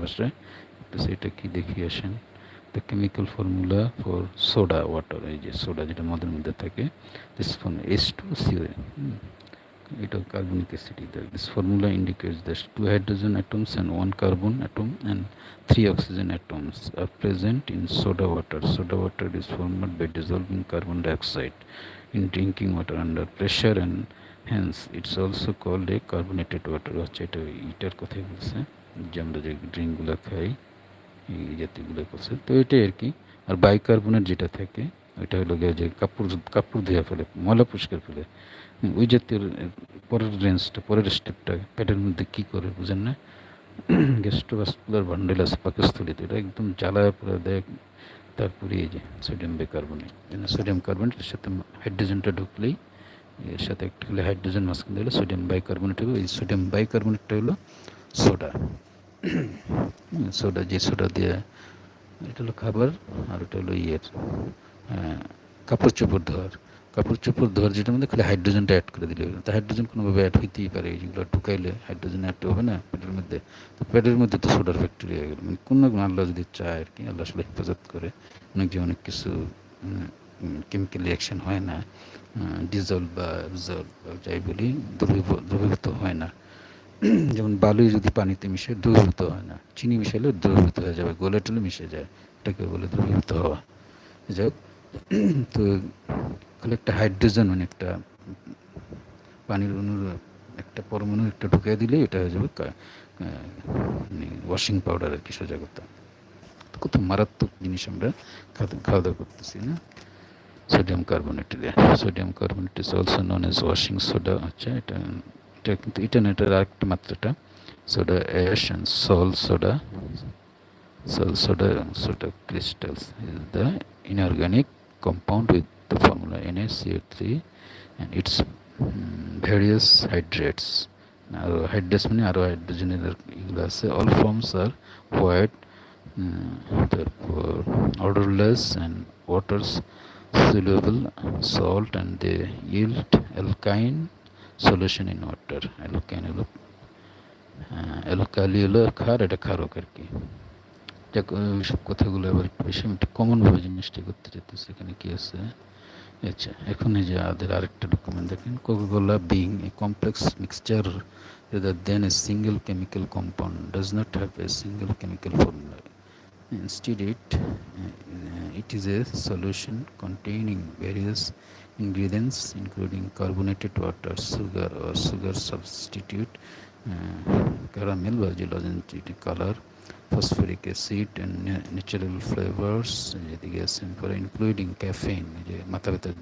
ভাষায় তো সেটা কি দেখিয়ে আসেন the chemical formula for soda water এই যে সোডা যেটা মদের মধ্যে থাকে this form S two C O এটা carbonic acid this formula indicates that two hydrogen atoms and one carbon atom and three oxygen atoms are present in soda water. Soda water is formed by dissolving carbon dioxide in drinking water under pressure and hence it's also called a carbonated water হচ্ছে এটা ইটার কথাই বলছে যে আমরা যে ড্রিঙ্কগুলো খাই, এই জাতীয়গুলো করছে তো এটাই আর কি। আর বাইকার্বনেট যেটা থাকে, ওইটা হলো গিয়ে যে কাপড় কাপড় ধুয়ে ফেলে, ময়লা পরিষ্কার ফেলে। ওই জাতীয় পরের রেঞ্জটা পরের স্টেপটা প্যাটের মধ্যে কী করে বুঝেন না? গ্যাস্ট্রোভাস্কুলার বান্ডেল আছে পাকস্থলিতে, এটা একদম জ্বালায় পরে দেয়। তারপরে এই যে সোডিয়াম বেকার্বনেট সোডিয়াম কার্বনেটের সাথে হাইড্রোজেনটা ঢুকলেই, এর সাথে একটা হাইড্রোজেন মাঝখান দিলে সোডিয়াম বাইকার্বনেট হবে এই সোডিয়াম বাইকার্বনেটটা হলো সোডা। সোডা, যে সোডা দিয়ে, এটা হলো খাবার আর এটা হলো ইয়ের কাপড় চোপড় ধোয়ার। কাপড় চোপড় ধোয়ার যেটার মধ্যে খালি হাইড্রোজেনটা অ্যাড করে দিলে তো হাইড্রোজেন কোনোভাবে অ্যাড হইতেই পারে যেগুলো ঢুকাইলে হাইড্রোজেন অ্যাড হবে না পেটের মধ্যে। তো পেটের মধ্যে তো সোডার ফ্যাক্টরি হয়ে গেল। মানে কোনো আল্লাহ যদি চায় আর কি, আল্লাহ আসলে হেফাজত করে। অনেক যে অনেক কিছু কেমিক্যাল রিয়াকশন হয় না ডিজলভ বা বা যাই বলি দ্রবীভূত হয় না। যেমন বালু যদি পানিতে মিশে দ্রবীভূত হয় না, চিনি মিশালে দ্রবীভূত হয়ে যাবে, গোলে টোলে মিশে যায়, এটাকে বলে দ্রবীভূত হওয়া। যাই তো একটা হাইড্রোজেন মানে একটা পানির অনুর একটা পরমাণু একটা ঢুকিয়ে দিলে এটা হয়ে যাবে মানে ওয়াশিং পাউডার আর কি সোজা কথা। কত মারাত্মক জিনিস আমরা খাওয়া দাওয়া করতেছি, না? Sodium carbonate sodium carbonate is also known as washing soda আচ্ছা এটা এটা কিন্তু এটা না এটার আরেকটা মাত্রাটা soda ash and sal soda sal soda soda crystals is the inorganic compound with the formula NaCO3 and its um, various hydrates. আর হাইড্রেটস মানে আরও হাইড্রোজেনের এগুলো আছে অল ফর্মস আর হোয়াইট তারপর odourless and waters soluble salt and they yield alkyne. Solution in water alkyne হলো alkali হলো খার এটা খারক আর কি সব কথাগুলো আবার বেশি আমি একটু কমনভাবে জিনিসটা করতে চাইতেছি, এখানে কি আছে? আচ্ছা এখন এই যে আমাদের আরেকটা ডকুমেন্ট দেখেন। Coca Cola being a complex mixture rather than a single chemical compound does not have a single chemical formula. Instead it uh, it is a solution containing various ingredients including carbonated water sugar or sugar substitute uh, caramel phosphoric acid and natural flavours যেদিকে আছে পরে including caffeine যে মাথা ব্যথার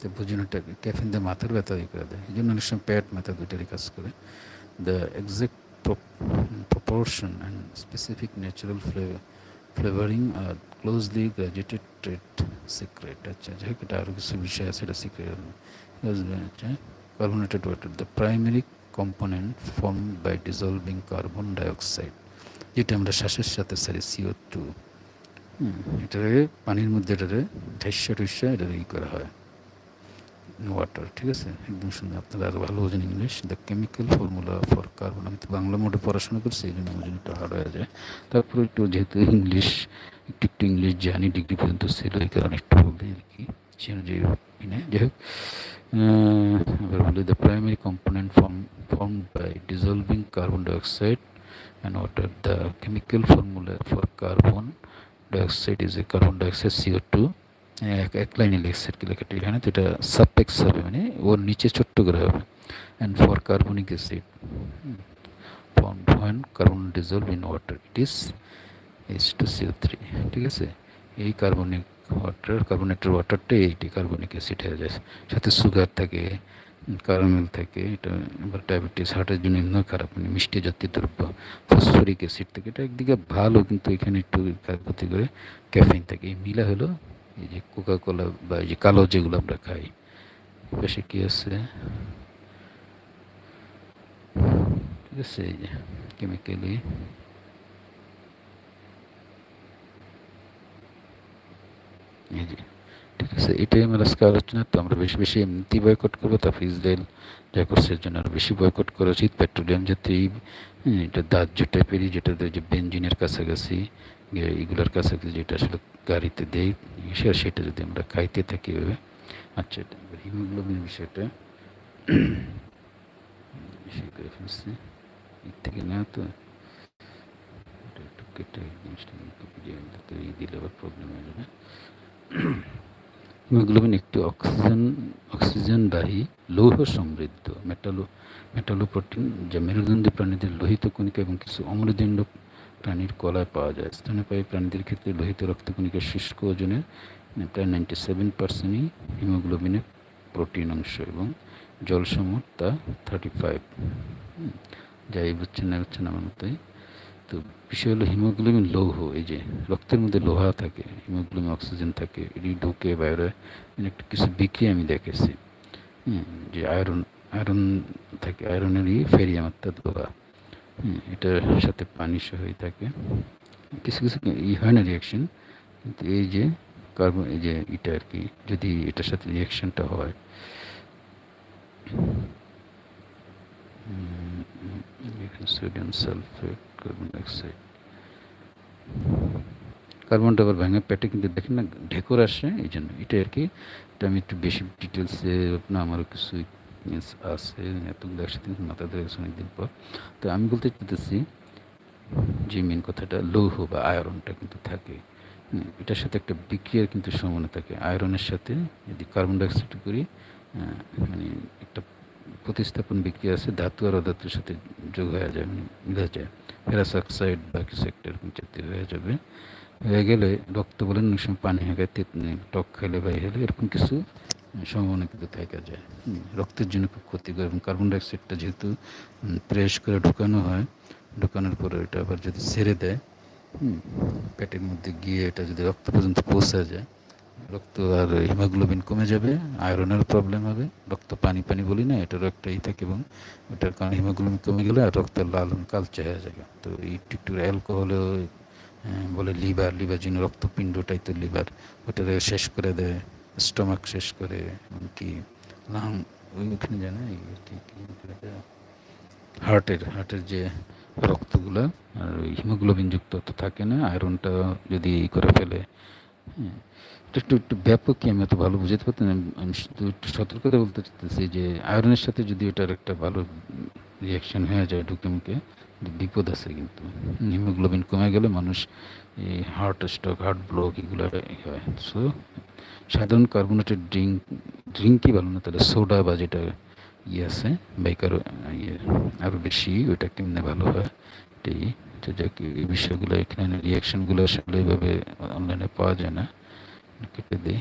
যে বুঝিনটা caffeine দিয়ে মাথার ব্যথা দিয়ে করে দেয়। এই জন্য অনেক সময় প্যাট মাথা দুইটারই কাজ করে। The exact proportion and specific natural flavouring R closely graduated secret আচ্ছা যাই এটা আরও কিছু বিষয় আছে, এটা সিক্রেট হচ্ছে carbonated water the primary component form by dissolving carbon dioxide যেটা আমরা শ্বাসের সাথে সারি সিও টু এটারে পানির মধ্যে এটারে ঢাইসা টুসা এটারে ই করা হয়। ওয়াটার ঠিক আছে? একদম সুন্দর। আপনারা আরও ভালো বোঝেন English the chemical formula for carbon আমি তো বাংলা মোডে পড়াশোনা করছি এই জন্য জন্য একটু হার্ড হয়ে যায়। তারপরে একটু যেহেতু ইংলিশ একটু একটু ইংলিশ জানি ডিগ্রি পর্যন্ত ছিল এই কারণে একটু বলতে আর কি? সে অনুযায়ী যাই হোক uh, the primary component form, formed by dissolving carbon dioxide and water. The chemical formula for carbon dioxide is a carbon dioxide CO2 এক লাইনে লেখছে কি লেখাটা এখানে তো এটা সাবপেক্স হবে মানে ওর নিচে ছোট্ট করে হবে and for carbonic acid form when carbon dissolve in water. It is H2CO3 ঠিক আছে এই কার্বনিক ওয়াটার কার্বনেটেড ওয়াটারটা এইটি কার্বনিক অ্যাসিড হয়ে যায় সাথে সুগার থাকে কারামেল থাকে এটা আবার ডায়াবেটিস হার্টের জন্য এমন খারাপ মানে মিষ্টি জাতীয় দ্রব্য। ফসফরিক অ্যাসিড থাকে এটা একদিকে ভালো, কিন্তু এখানে একটু ক্ষতি করে ক্যাফেইন থাকে। এই মিলা হলো এই যে কোকা কোলা বা এই যে কালো যেগুলো আমরা খাই। পাশে কী আছে? ঠিক আছে, এই যে কেমিক্যালি এই যে ঠিক আছে, এটাই আমার আজকে আলোচনা। তো আমরা বেশি বেশি এমনিতেই বয়কট করব তারপর ইসরায়েল যা করছে জন্য আরও বেশি বয়কট করা উচিত। পেট্রোলিয়াম জাতীয় এটা দাহ্য টাইপেরই যেটা যে বেঞ্জিনের কাছাকাছি এগুলোর কাছাকাছি যেটা আসলে গাড়িতে দেয়, সে- সেটা যদি আমরা খাইতে থাকি এভাবে। আচ্ছা হিমোগ্লোবিন বিষয়টা। এর থেকে না তো কেটে জিনিসটা দিলে আবার প্রবলেম হয়ে যাবে। হিমোগ্লোবিন একটি অক্সিজেন অক্সিজেনবাহী লৌহ সমৃদ্ধ মেটালো মেটালোপ্রোটিন যা মেরুদণ্ডী প্রাণীদের লোহিত কণিকা এবং কিছু অমৃদণ্ড প্রাণীর কলায় পাওয়া যায়। স্তন্যপায়ী প্রাণীদের ক্ষেত্রে লোহিত রক্তকণিকার শুষ্ক ওজনের প্রায় নাইনটি সেভেন পার্সেন্টই হিমোগ্লোবিনের প্রোটিন অংশ এবং জলসমূহ তা থার্টি ফাইভ যাই বুঝছেন না বুঝছেন আমার মতোই। তো বিষয় হলো হিমোগ্লোবিন লৌহ এই যে রক্তের মধ্যে লোহা থাকে হিমোগ্লোবিন অক্সিজেন থাকে এটি ঢুকে বাইরে মানে একটা কিছু বিক্রি আমি দেখেছি। হুম, যে আয়রন আয়রন থাকে আয়রনের আয়রনেরই ফেরিয়াম অর্থাৎ লোহা। হুম, এটার সাথে পানি সহই থাকে। কিছু কিছু ই হয় না রিয়াকশন কিন্তু এই যে কার্বন এই যে এটা আর কি যদি এটার সাথে রিয়াকশনটা হয় এখানে সোডিয়াম সালফেট কার্বন ডাইঅক্সাইড কার্বনটা আবার ভেঙে পেটে কিন্তু দেখেন না ঢেকুর আসে এই জন্য এটা আর কি এটা আমি একটু বেশি ডিটেলসে না আমারও কিছু আছে এতগুলো একসাথে মাথা ধরে গেছে অনেকদিন পর। তো আমি বলতে চাইতেছি যে মেন কথাটা লৌহ বা আয়রনটা কিন্তু থাকে। হুম, এটার সাথে একটা বিক্রিয়ার কিন্তু সমানে থাকে। আয়রনের সাথে যদি কার্বন ডাইঅক্সাইড করি মানে একটা প্রতিস্থাপন বিক্রিয়া আছে, ধাতু আর অধাতুর সাথে যোগ হয়ে যায় মিলে যায়। ফেরাস অক্সাইড বা কিছু একটা এরকম জাতীয় হয়ে যাবে। হয়ে গেলে রক্ত বলেন, অনেক সময় পানি হয়ে গেলে টক খেলে বা হলে এরকম কিছু সম্ভাবনা কিন্তু থেকে যায়। রক্তের জন্য খুব ক্ষতিকর এবং কার্বন ডাইঅক্সাইডটা যেহেতু প্রেস করে ঢুকানো হয়, ঢুকানোর পরে এটা আবার যদি ছেড়ে দেয় পেটের মধ্যে গিয়ে এটা যদি রক্ত পর্যন্ত পৌঁছা যায় রক্ত আর হিমোগ্লোবিন কমে যাবে, আয়রনের প্রবলেম হবে। রক্ত পানি পানি বলি না, এটারও একটা ই থাকে এবং ওটার কারণে হিমোগ্লোবিন কমে গেলে আর রক্তের লাল কালচে হয়ে যাবে। তো এই একটু অ্যালকোহলেও বলে লিভার লিভার জন্য রক্তপিণ্ডটাই তো লিভার ওটা শেষ করে দেয় স্টমাক শেষ করে, এমনকি লাং ওইখানে জানে হার্টের হার্টের যে রক্তগুলো, আর হিমোগ্লোবিনযুক্ত তো থাকে না আয়রনটা যদি করে ফেলে হ্যাঁ একটু একটু ব্যাপক কি আমি এত ভালো বুঝাতে পারতাম। আমি শুধু একটু সতর্কতা বলতে চাইতেছি যে আয়রনের সাথে যদি এটার একটা ভালো রিয়াকশন হয়ে যায় ঢুকে মুখে বিপদ আছে কিন্তু হিমোগ্লোবিন কমে গেলে মানুষ এই হার্ট স্ট্রোক হার্ট ব্লক এগুলো হয় সো সাধারণ কার্বোনেটেড ড্রিঙ্ক ড্রিঙ্কই ভালো না, তাহলে সোডা বা যেটা ইয়ে আছে, বাইকার ইয়ে আরও বেশি, ওইটা কেমনে ভালো হয়, এটাই তো এই বিষয়গুলো এখানে রিয়াকশনগুলো আসলে এইভাবে অনলাইনে পাওয়া যায় না। কেটে দিই।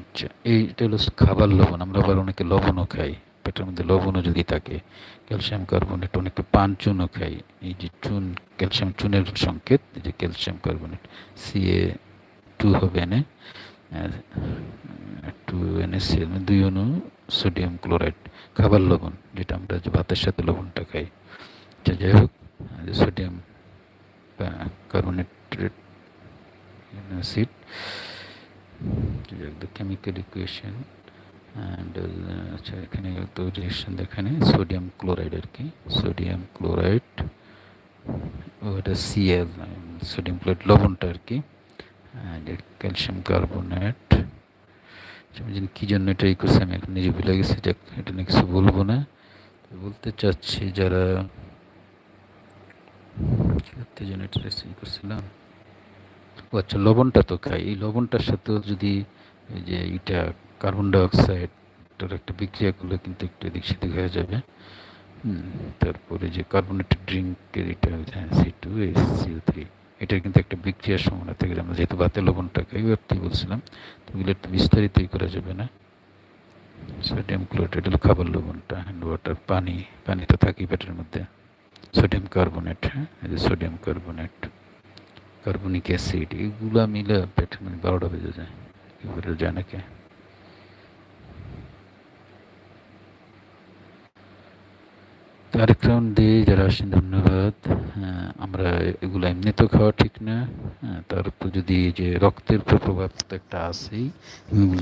আচ্ছা এইটা হলো খাবার লবণ। আমরা আবার অনেকে লবণও খাই, পেটের মধ্যে লবণও যদি থাকে, ক্যালসিয়াম, কার্বনেট, অনেকে পান চুনও খাই। এই যে চুন, ক্যালসিয়াম চুনের সংকেত যে ক্যালসিয়াম, কার্বনেট সিএ টু হবে এনে টু এনে দুই অনু সোডিয়াম ক্লোরাইড খাবার লবণ যেটা আমরা যে ভাতের সাথে লবণটা খাই। আচ্ছা যাই হোক sodium carbonated acid the chemical equation and uh, আচ্ছা এখানে তো রিয়েকশন দেখানে সোডিয়াম ক্লোরাইড আর কি সোডিয়াম ক্লোরাইড ওটা সিএল সোডিয়াম ক্লোরাইড লবণটা আর কি ক্যালসিয়াম কার্বোনেট কী জন্য এটা ই করছে, আমি এখন নিজে ভুলে গেছি, যাক, এটা নিয়ে কিছু বলব না। বলতে চাচ্ছি যারা এটা ই করছিলাম ও আচ্ছা লবণটা তো খাই। এই লবণটার সাথেও যদি যে এটা কার্বন ডাইঅক্সাইডটার একটা বিক্রিয়া করলে কিন্তু একটু এদিক সেদিক হয়ে যাবে। তারপরে যে কার্বনেটেড ড্রিঙ্কের এটা C two S CO three এটার কিন্তু একটা বিক্রিয়ার সম্ভাবনা থাকে আমরা যেহেতু ভাতে লবণটা খাই ওই বলছিলাম, তো এগুলো একটু বিস্তারিতই করা যাবে না। সোডিয়াম ক্লোরাইড হলো খাবার লবণটা হ্যান্ড ওয়াটার পানি পানি তো থাকেই পেটের মধ্যে। সোডিয়াম কার্বনেট হ্যাঁ? এই সোডিয়াম কার্বনেট কার্বনিক অ্যাসিড এগুলো মিলে পেটের মানে বারোটা বেজে যায়। এবারে যায় আরেক রাউন্ড দিয়ে যারা আসছেন ধন্যবাদ। আমরা এগুলো এমনিতেও খাওয়া ঠিক না। তার উপর যদি যে রক্তের প্রভাব তো একটা আছেই